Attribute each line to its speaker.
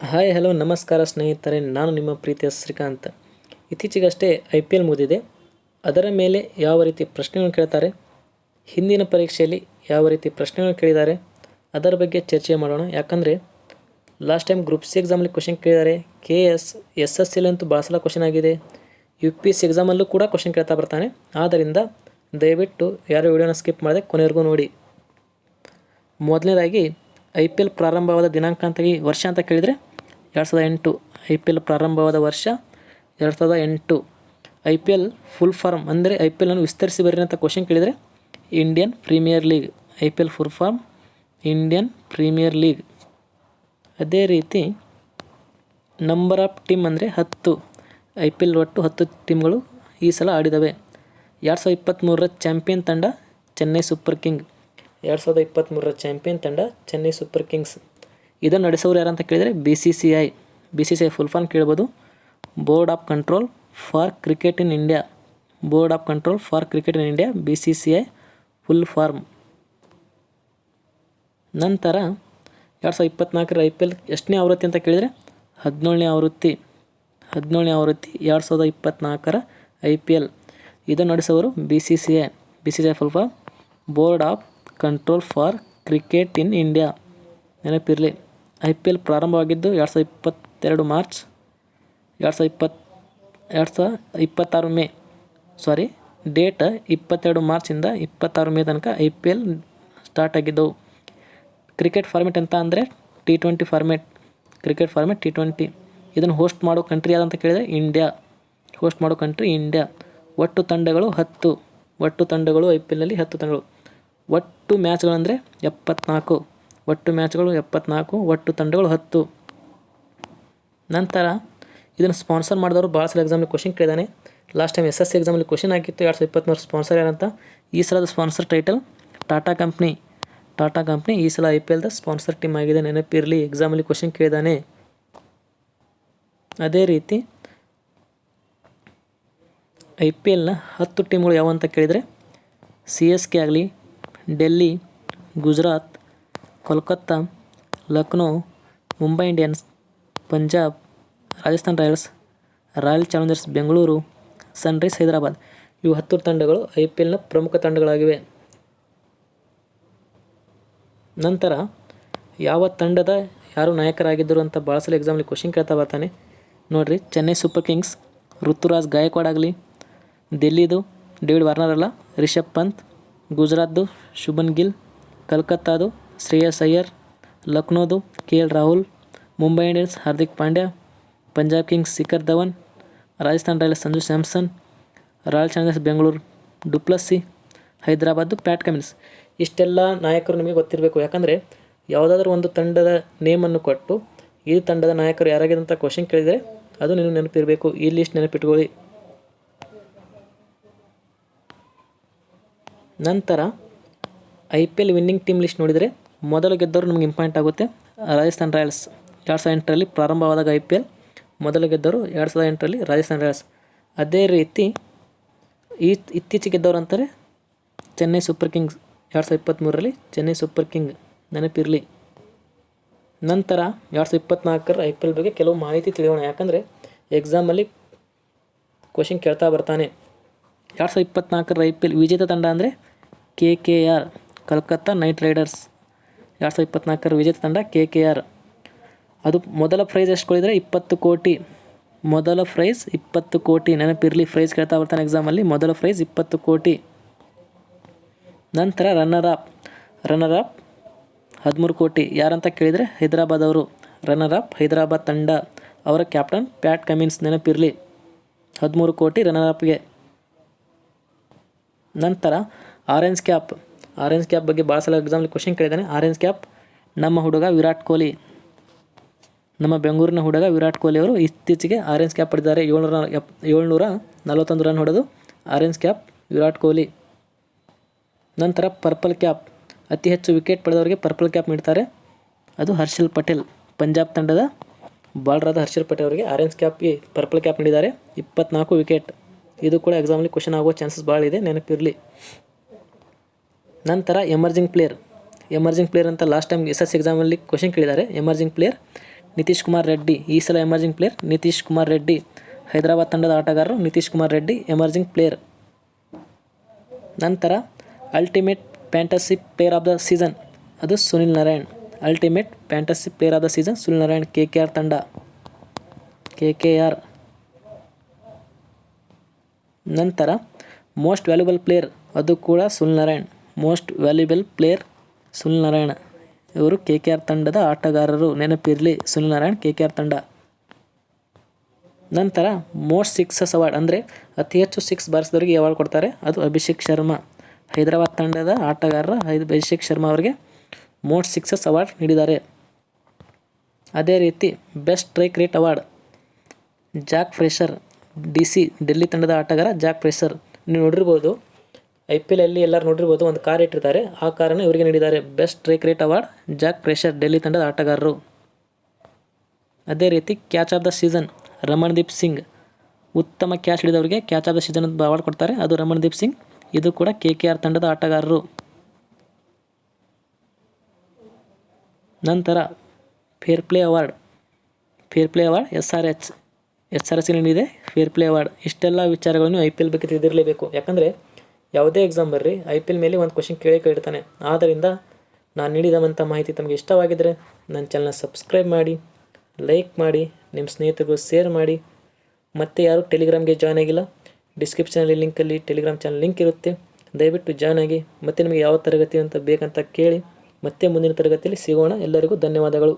Speaker 1: Hi, hello, ನಮಸ್ಕಾರ ಸ್ನೇಹಿತರೆ. ನಾನು ನಿಮ್ಮ ಪ್ರೀತಿಯ ಶ್ರೀಕಾಂತ್. ಇತ್ತೀಚೆಗಷ್ಟೇ ಐ ಪಿ ಎಲ್ ಮುಗಿದಿದೆ. ಅದರ ಮೇಲೆ ಯಾವ ರೀತಿ ಪ್ರಶ್ನೆಗಳನ್ನು ಕೇಳ್ತಾರೆ? ಹಿಂದಿನ ಪರೀಕ್ಷೆಯಲ್ಲಿ ಯಾವ ರೀತಿ ಪ್ರಶ್ನೆಗಳನ್ನು ಕೇಳಿದ್ದಾರೆ? ಅದರ ಬಗ್ಗೆ ಚರ್ಚೆ ಮಾಡೋಣ. ಯಾಕಂದರೆ ಲಾಸ್ಟ್ ಟೈಮ್ ಗ್ರೂಪ್ ಸಿ ಎಕ್ಸಾಮಲ್ಲಿ ಕ್ವಶನ್ ಕೇಳಿದ್ದಾರೆ. ಕೆ ಎಸ್ ಎಸ್ ಎಸ್ ಸಿಲಂತೂ ಭಾಳ ಸಲ ಕ್ವಶನ್ ಆಗಿದೆ. ಯು ಪಿ ಎಸ್ ಸಿ ಎಕ್ಸಾಮಲ್ಲೂ ಕೂಡ ಕ್ವಶನ್ ಕೇಳ್ತಾ ಬರ್ತಾನೆ. ಆದ್ದರಿಂದ ದಯವಿಟ್ಟು ಯಾರು ವಿಡಿಯೋನ ಸ್ಕಿಪ್ ಮಾಡದೆ ಕೊನೆವರೆಗೂ ನೋಡಿ. ಮೊದಲನೇದಾಗಿ ಐ ಪಿ ಎಲ್ ಪ್ರಾರಂಭವಾದ ದಿನಾಂಕ ಅಂತ ಹೇಳಿ ವರ್ಷ ಅಂತ ಕೇಳಿದರೆ ಎರಡು ಸಾವಿರದ ಎಂಟು ಐ ಪಿ ಎಲ್ ಪ್ರಾರಂಭವಾದ ವರ್ಷ ಎರಡು ಸಾವಿರದ ಎಂಟು. I P L full form ಅಂದರೆ ಐ ಪಿ ಎಲ್ ಅನ್ನು ವಿಸ್ತರಿಸಿ ಬರ್ರಿ ಅಂತ ಕ್ವಶನ್ ಕೇಳಿದರೆ Indian Premier League, I P L full form Indian Premier League. ಅದೇ ರೀತಿ ನಂಬರ್ ಆಫ್ ಟೀಮ್ ಅಂದರೆ ಹತ್ತು. ಐ ಪಿ ಎಲ್ ಒಟ್ಟು ಹತ್ತು ಟೀಮ್ಗಳು ಈ ಸಲ ಆಡಿದವೆ. ಎರಡು ಸಾವಿರದ ಇಪ್ಪತ್ತ್ಮೂರರ ಚಾಂಪಿಯನ್ ತಂಡ, ಚೆನ್ನೈ ಸೂಪರ್ ಕಿಂಗ್ ಎರಡು ಸಾವಿರದ ಇಪ್ಪತ್ತ್ಮೂರರ ಚಾಂಪಿಯನ್ ತಂಡ ಚೆನ್ನೈ ಸೂಪರ್ ಕಿಂಗ್ಸ್. ಇದನ್ನು ನಡೆಸೋರು ಯಾರಂತ ಕೇಳಿದರೆ B C C I, B C C I full form ಕೇಳ್ಬೋದು. Board of control for cricket in India. Board of control for cricket in India, B C C I full form. ನಂತರ ಎರಡು ಸಾವಿರದ ಇಪ್ಪತ್ತ್ನಾಲ್ಕರ I P L ಎಷ್ಟನೇ ಆವೃತ್ತಿ ಅಂತ ಕೇಳಿದರೆ ಹದಿನೇಳನೇ ಆವೃತ್ತಿ. ಹದಿನೇಳನೇ ಆವೃತ್ತಿ ಎರಡು ಸಾವಿರದ ಇಪ್ಪತ್ತ್ನಾಲ್ಕರ ಐ ಪಿ ಎಲ್. ಇದನ್ನು ನಡೆಸೋರು B C C I, B C C I full form. Board of control for cricket in India ನೆನಪಿರಲಿ ಐ ಪಿ ಎಲ್ ಪ್ರಾರಂಭವಾಗಿದ್ದು ಎರಡು ಸಾವಿರದ ಇಪ್ಪತ್ತೆರಡು ಮಾರ್ಚ್, ಎರಡು ಸಾವಿರದ ಇಪ್ಪತ್ತು, ಎರಡು ಸಾವಿರದ ಇಪ್ಪತ್ತಾರು ಮೇ ಸಾರಿ ಡೇಟ್ ಇಪ್ಪತ್ತೆರಡು ಮಾರ್ಚಿಂದ ಇಪ್ಪತ್ತಾರು ಮೇ ತನಕ ಐ ಪಿ ಎಲ್ ಸ್ಟಾರ್ಟ್ ಆಗಿದ್ದವು. ಕ್ರಿಕೆಟ್ ಫಾರ್ಮೆಟ್ ಅಂತ ಅಂದರೆ T twenty format cricket format T twenty ಇದನ್ನು ಹೋಸ್ಟ್ ಮಾಡೋ ಕಂಟ್ರಿ ಯಾವ್ದಂತ ಕೇಳಿದರೆ ಇಂಡಿಯಾ ಹೋಸ್ಟ್ ಮಾಡೋ ಕಂಟ್ರಿ ಇಂಡಿಯಾ ಒಟ್ಟು ತಂಡಗಳು ಹತ್ತು, ಒಟ್ಟು ತಂಡಗಳು ಐ ಪಿ ಎಲ್ನಲ್ಲಿ ಹತ್ತು ತಂಡಗಳು. ಒಟ್ಟು ಮ್ಯಾಚ್ಗಳಂದರೆ ಎಪ್ಪತ್ನಾಲ್ಕು. ಒಟ್ಟು ಮ್ಯಾಚ್ಗಳು ಎಪ್ಪತ್ನಾಲ್ಕು, ಒಟ್ಟು ತಂಡಗಳು ಹತ್ತು. ನಂತರ ಇದನ್ನು ಸ್ಪಾನ್ಸರ್ ಮಾಡಿದವರು ಭಾಳ ಸಲ ಎಕ್ಸಾಮಲ್ಲಿ question ಕೇಳಿದಾನೆ. Last time S S C ಎಕ್ಸಾಮಲ್ಲಿ ಕ್ವಶನ್ ಆಗಿತ್ತು ಎರಡು ಸಾವಿರದ ಇಪ್ಪತ್ತ್ಮೂರು ಸ್ಪಾನ್ಸರ್ ಯಾರಂತ ಈ ಸಲದ sponsor title Tata company. Tata company ಈ ಸಲ ಐ ಪಿ ಎಲ್ದ ಸ್ಪಾನ್ಸರ್ ಟೀಮ್ ಆಗಿದೆ. ನೆನಪಿರಲಿ ಎಕ್ಸಾಮಲ್ಲಿ ಕ್ವಶನ್ ಕೇಳಿದಾನೆ. ಅದೇ ರೀತಿ ಐ ಪಿ ಎಲ್ನ ಹತ್ತು ಟೀಮ್ಗಳು ಯಾವ ಅಂತ ಕೇಳಿದರೆ ಸಿ ಎಸ್ ಕೆ ಆಗಲಿ Delhi, Gujarat, Kolkata, Lucknow, Mumbai Indians, Punjab, Rajasthan Royals, Royal Challengers Bengaluru, Sunrise Hyderabad. ಇವು ಹತ್ತು ತಂಡಗಳು ಐ ಪಿ ಎಲ್ನ ಪ್ರಮುಖ ತಂಡಗಳಾಗಿವೆ. ನಂತರ ಯಾವ ತಂಡದ ಯಾರು ನಾಯಕರಾಗಿದ್ದರು ಅಂತ ಭಾಳ ಎಕ್ಸಾಮ್ಲಿ ಕ್ವಶನ್ ಕೇಳ್ತಾ ಬರ್ತಾನೆ. ನೋಡಿರಿ, ಚೆನ್ನೈ ಸೂಪರ್ ಕಿಂಗ್ಸ್, ಋತುರಾಜ್ ಗಾಯಕ್ವಾಡ್ ಆಗಲಿ ದಿಲ್ಲಿದು ಡೇವಿಡ್ ವಾರ್ನರ್ ಅಲ್ಲ, ರಿಷಬ್ ಪಂತ್ ಗುಜರಾತ್ದು ಶುಭನ್ ಗಿಲ್, ಕಲ್ಕತ್ತಾದು Shreyas Iyer, ಲಕ್ನೋದು K L Rahul, Mumbai Indians Hardik Pandya, Punjab Kings Shikhar Dhawan, Rajasthan Royals Sanju Samson, Royal Challengers Bengaluru Du Plessis, ಹೈದರಾಬಾದ್ದು Pat Cummins. ಇಷ್ಟೆಲ್ಲ ನಾಯಕರು ನಿಮಗೆ ಗೊತ್ತಿರಬೇಕು. ಯಾಕಂದರೆ ಯಾವುದಾದ್ರೂ ಒಂದು ತಂಡದ ನೇಮನ್ನು ಕೊಟ್ಟು ಈ ತಂಡದ ನಾಯಕರು ಯಾರಾಗಿದೆ ಅಂತ ಕ್ವಶನ್ ಕೇಳಿದರೆ ಅದು ನಿಮಗೆ ನೆನಪಿರಬೇಕು. ಈ ಲಿಸ್ಟ್ ನೆನಪಿಟ್ಕೊಳ್ಳಿ. ನಂತರ I P L winning team list ನೋಡಿದರೆ ಮೊದಲು ಗೆದ್ದವರು ನಮಗೆ ಇಂಪಾರ್ಟೆಂಟ್ ಆಗುತ್ತೆ. ರಾಜಸ್ಥಾನ್ ರಾಯಲ್ಸ್ ಎರಡು ಸಾವಿರದ ಎಂಟರಲ್ಲಿ ಪ್ರಾರಂಭವಾದಾಗ ಐ ಪಿ ಎಲ್, ಮೊದಲು ಗೆದ್ದವರು ಎರಡು ಸಾವಿರದ ಎಂಟರಲ್ಲಿ ರಾಜಸ್ಥಾನ್ ರಾಯಲ್ಸ್. ಅದೇ ರೀತಿ ಈ ಇತ್ತೀಚೆಗೆ ಗೆದ್ದವರು ಅಂತಾರೆ ಚೆನ್ನೈ ಸೂಪರ್ ಕಿಂಗ್ಸ್ ಎರಡು ಸಾವಿರದ ಇಪ್ಪತ್ತ್ಮೂರರಲ್ಲಿ ಚೆನ್ನೈ ಸೂಪರ್ ಕಿಂಗ್ ನೆನಪಿರಲಿ. ನಂತರ ಎರಡು ಸಾವಿರದ ಇಪ್ಪತ್ತ್ನಾಲ್ಕರ ಐ ಪಿ ಎಲ್ ಬಗ್ಗೆ ಕೆಲವು ಮಾಹಿತಿ ತಿಳಿಯೋಣ. ಯಾಕಂದರೆ ಎಕ್ಸಾಮಲ್ಲಿ ಕ್ವಶನ್ ಕೇಳ್ತಾ ಬರ್ತಾನೆ. ಎರಡು ಸಾವಿರದ ಇಪ್ಪತ್ತ್ನಾಲ್ಕರ ಐ ಪಿ ಎಲ್ ವಿಜೇತ ತಂಡ ಅಂದರೆ K K R, Kolkata Knight Riders. ಎರಡು ಸಾವಿರದ ಇಪ್ಪತ್ತ್ನಾಲ್ಕರ ವಿಜೇತ ತಂಡ ಕೆ ಕೆ ಆರ್. ಅದು ಮೊದಲ ಪ್ರೈಸ್ ಎಷ್ಟು ಕೊಡಿದರೆ ಇಪ್ಪತ್ತು ಕೋಟಿ. ಮೊದಲ ಪ್ರೈಸ್ ಇಪ್ಪತ್ತು ಕೋಟಿ. ನೆನಪಿರಲಿ, ಪ್ರೈಸ್ ಕೇಳ್ತಾ ಬರ್ತಾನೆ ಎಕ್ಸಾಮಲ್ಲಿ ಮೊದಲ ಪ್ರೈಸ್ ಇಪ್ಪತ್ತು ಕೋಟಿ. ನಂತರ ರನ್ನರ್ ಅಪ್ ರನ್ನರ್ ಅಪ್ ಹದಿಮೂರು ಕೋಟಿ. ಯಾರಂತ ಕೇಳಿದರೆ ಹೈದರಾಬಾದ್ ಅವರು. ರನ್ನರ್ ಅಪ್ ಹೈದರಾಬಾದ್ ತಂಡ. ಅವರ ಕ್ಯಾಪ್ಟನ್ ಪ್ಯಾಟ್ ಕಮಿನ್ಸ್ ನೆನಪಿರಲಿ. ಹದಿಮೂರು ಕೋಟಿ ರನ್ನರ್ ಅಪ್ಗೆ ನಂತರ ಆರೆಂಜ್ ಕ್ಯಾಪ್. ಆರೆಂಜ್ ಕ್ಯಾಪ್ ಬಗ್ಗೆ ಭಾಳ ಸಲ ಎಕ್ಸಾಂಪಲ್ ಕ್ವಶನ್ ಕೇಳಿದ್ದಾನೆ ಆರೆಂಜ್ ಕ್ಯಾಪ್, ನಮ್ಮ ಹುಡುಗ ವಿರಾಟ್ ಕೊಹ್ಲಿ. ನಮ್ಮ ಬೆಂಗಳೂರಿನ ಹುಡುಗ ವಿರಾಟ್ ಕೊಹ್ಲಿ ಅವರು ಇತ್ತೀಚೆಗೆ ಆರೆಂಜ್ ಕ್ಯಾಪ್ ಪಡೆದಿದ್ದಾರೆ. ಏಳ್ನೂರ ಎಪ್ ಏಳ್ನೂರ ನಲವತ್ತೊಂದು ರನ್ ಹೊಡೆದು ಆರೆಂಜ್ ಕ್ಯಾಪ್, ವಿರಾಟ್ ಕೊಹ್ಲಿ. ನಂತರ ಪರ್ಪಲ್ ಕ್ಯಾಪ್, ಅತಿ ಹೆಚ್ಚು ವಿಕೆಟ್ ಪಡೆದವರಿಗೆ ಪರ್ಪಲ್ ಕ್ಯಾಪ್ ನೀಡ್ತಾರೆ. ಅದು ಹರ್ಷಲ್ ಪಟೇಲ್, ಪಂಜಾಬ್ ತಂಡದ ಬಾಲ್ರಾದ ಹರ್ಷಲ್ ಪಟೇಲ್ ಅವರಿಗೆ ಆರೆಂಜ್ ಕ್ಯಾಪ್ಗೆ ಪರ್ಪಲ್ ಕ್ಯಾಪ್ ನೀಡಿದ್ದಾರೆ. ಇಪ್ಪತ್ನಾಲ್ಕು ವಿಕೆಟ್ ಇದು ಕೂಡ ಎಕ್ಸಾಮಲ್ಲಿ ಕ್ವಶನ್ ಆಗುವ ಚಾನ್ಸಸ್ ಭಾಳ ಇದೆ, ನೆನಪಿರಲಿ. ನಂತರ ಎಮರ್ಜಿಂಗ್ ಪ್ಲೇಯರ್ ಎಮರ್ಜಿಂಗ್ ಪ್ಲೇಯರ್ ಅಂತ ಲಾಸ್ಟ್ ಟೈಮ್ ಎಸ್ ಎಸ್ ಎಕ್ಸಾಮಲ್ಲಿ ಕ್ವಶನ್ ಕೇಳಿದ್ದಾರೆ. Emerging player Nitish Kumar Reddy. ಈ ಸಲ ಎಮರ್ಜಿಂಗ್ ಪ್ಲೇಯರ್ ನಿತೀಶ್ ಕುಮಾರ್ ರೆಡ್ಡಿ. ಹೈದರಾಬಾದ್ ತಂಡದ ಆಟಗಾರರು ನಿತೀಶ್ ಕುಮಾರ್ ರೆಡ್ಡಿ ಎಮರ್ಜಿಂಗ್ ಪ್ಲೇಯರ್ ನಂತರ ultimate fantasy player of the season ಅದು Sunil Narayan. Ultimate fantasy player of the season Sunil Narayan K K R ತಂಡ. K K R ನಂತರ, most valuable player ಅದು ಕೂಡ ಸುಲ್ ನಾರಾಯಣ್. ಮೋಸ್ಟ್ ವ್ಯಾಲ್ಯೂಬಲ್ ಪ್ಲೇಯರ್ ಸುಲ್ ನಾರಾಯಣ. ಇವರು K K R ತಂಡದ ಆಟಗಾರರು. ನೆನಪಿರಲಿ, Sunil Narayan K K R ತಂಡ. ನಂತರ, ಮೋಸ್ಟ್ ಸಿಕ್ಸಸ್ ಅವಾರ್ಡ್ ಅಂದರೆ ಅತಿ ಹೆಚ್ಚು ಸಿಕ್ಸ್ ಬಾರಿಸಿದವರಿಗೆ ಅವಾರ್ಡ್ ಕೊಡ್ತಾರೆ. ಅದು ಅಭಿಷೇಕ್ ಶರ್ಮಾ. ಹೈದರಾಬಾದ್ ತಂಡದ ಆಟಗಾರರ ಅಭಿಷೇಕ್ ಶರ್ಮಾ ಅವರಿಗೆ ಮೋಸ್ಟ್ ಸಿಕ್ಸಸ್ ಅವಾರ್ಡ್ ನೀಡಿದ್ದಾರೆ. ಅದೇ ರೀತಿ, best strike rate award Jake Fraser D C, Delhi ತಂಡದ ಆಟಗಾರ ಜಾಕ್ ಪ್ರೆಸರ್ ನೀವು ನೋಡಿರ್ಬೋದು, ಐ ಪಿ ಎಲ್ ಅಲ್ಲಿ ಎಲ್ಲರೂ ನೋಡಿರ್ಬೋದು, ಒಂದು ಕಾರ್ ಇಟ್ಟಿರ್ತಾರೆ. ಆ ಕಾರನ್ನು ಇವರಿಗೆ ನೀಡಿದ್ದಾರೆ. Best strike rate award Jake Fraser Delhi ತಂಡದ ಆಟಗಾರರು. ಅದೇ ರೀತಿ catch of the season Ramandeep Singh. ಉತ್ತಮ catch ಹಿಡಿದವರಿಗೆ catch of the season award ಕೊಡ್ತಾರೆ. ಅದು ರಮಣ್ದೀಪ್ ಸಿಂಗ್. ಇದು ಕೂಡ ಕೆ ಕೆ ಆರ್ ತಂಡದ ಆಟಗಾರರು. ನಂತರ fair play award fair play award S R H. S R ನೀಡಿದೆ ಫೇರ್ ಪ್ಲೇ ಅವಾರ್ಡ್ ಇಷ್ಟೆಲ್ಲ ವಿಚಾರಗಳನ್ನು ಐ ಪಿ ಎಲ್ ಬಗ್ಗೆ ತಿಳಿದಿರಲೇಬೇಕು. ಯಾಕಂದರೆ ಯಾವುದೇ ಎಕ್ಸಾಮ್ ಬರ್ರಿ ಐ ಪಿ ಎಲ್ ಮೇಲೆ ಒಂದು ಕ್ವಶನ್ ಕೇಳೇ ಕೇಳ್ತಾನೆ ಆದ್ದರಿಂದ ನಾನು ನೀಡಿದಂಥ ಮಾಹಿತಿ ತಮಗೆ ಇಷ್ಟವಾಗಿದ್ದರೆ ನನ್ನ ಚಾನಲ್ನ ಸಬ್ಸ್ಕ್ರೈಬ್ ಮಾಡಿ ಲೈಕ್ ಮಾಡಿ ನಿಮ್ಮ ಸ್ನೇಹಿತರಿಗೂ ಶೇರ್ ಮಾಡಿ. ಮತ್ತೆ ಯಾರು ಟೆಲಿಗ್ರಾಮ್ಗೆ ಜಾಯ್ನ್ ಆಗಿಲ್ಲ ಡಿಸ್ಕ್ರಿಪ್ಷನಲ್ಲಿ ಲಿಂಕಲ್ಲಿ ಟೆಲಿಗ್ರಾಮ್ ಚಾನಲ್ ಲಿಂಕ್ ಇರುತ್ತೆ. ದಯವಿಟ್ಟು ಜಾಯ್ನ್ ಆಗಿ, ಮತ್ತೆ ನಿಮಗೆ ಯಾವ ತರಗತಿ ಅಂತ ಬೇಕಂತ ಕೇಳಿ, ಮತ್ತೆ ಮುಂದಿನ ತರಗತಿಯಲ್ಲಿ ಸಿಗೋಣ. ಎಲ್ಲರಿಗೂ ಧನ್ಯವಾದಗಳು.